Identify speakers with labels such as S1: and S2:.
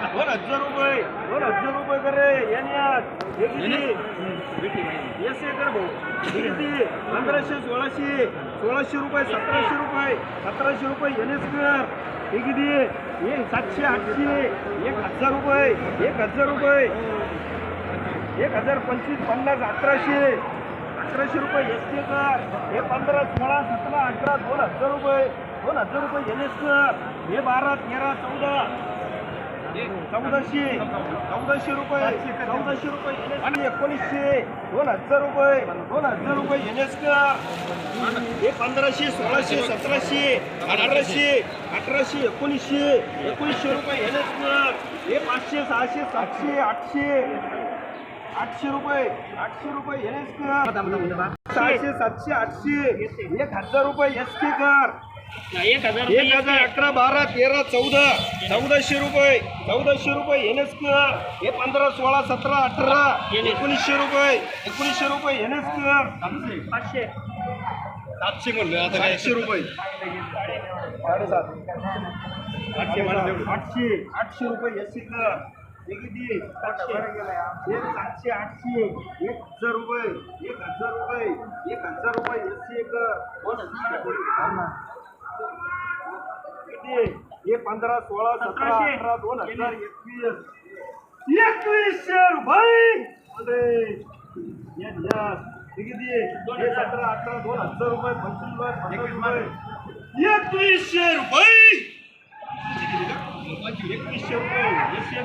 S1: दोन हजार रुपये दोन हजार रुपये करे रे याने हे किती एस ए कर भाऊ. हे किती पंधराशे सोळाशे सोळाशे रुपये सतराशे रुपये सतराशे रुपये एन एस कर. हे किती एक सातशे आठशे एक हजार रुपये एक हजार रुपये. एक हजार पंचवीस पन्नास अठराशे अठराशे रुपये एस टी कर. हे पंधरा सोळा सतरा अठरा दोन हजार रुपये दोन हजार रुपये एन एस कर. हे बारा तेरा चौदा चौदाशे. चौदाशे रुपये. चौदाशे रुपये आणि एकोणीसशे. दोन हजार रुपये. दोन हजार रुपये एन एस हे पंधराशे सोळाशे सतराशे अठराशे अठराशे एकोणीसशे एकोणीसशे रुपये एन एस हे पाचशे सहाशे सातशे आठशे. आठशे रुपये. आठशे रुपये एन एस कर सहाशे सातशे आठशे. एक हजार रुपये एस के कर.
S2: एक हजार
S1: एक हजार अकरा बारा तेरा चौदा. चौदाशे रुपये. चौदाशे रुपये एन एस कर हे पंधरा सोळा सतरा अठरा. एकोणीसशे रुपये. एकोणीसशे रुपये एन एस कर
S2: पाचशे
S1: सातशे म्हणलं आता सातशे रुपये. साडेसात. आठशे आठशे. आठशे रुपये एस सी किती? सातशे. एक सातशे आठशे. एक हजार रुपये. एक हजार रुपये. एक हजार रुपये एस सी कर दोन हजार किती हे पंधरा सोळा सतरा. अठरा दोन हजार एकवीस. एकवीसशे रुपये अरे. या, या. किती हे सतरा अठरा दोन हजार रुपये पंचवीस रुपये पन्नास रुपये. एकवीसशे रुपये एकवीसशे रुपये एकशे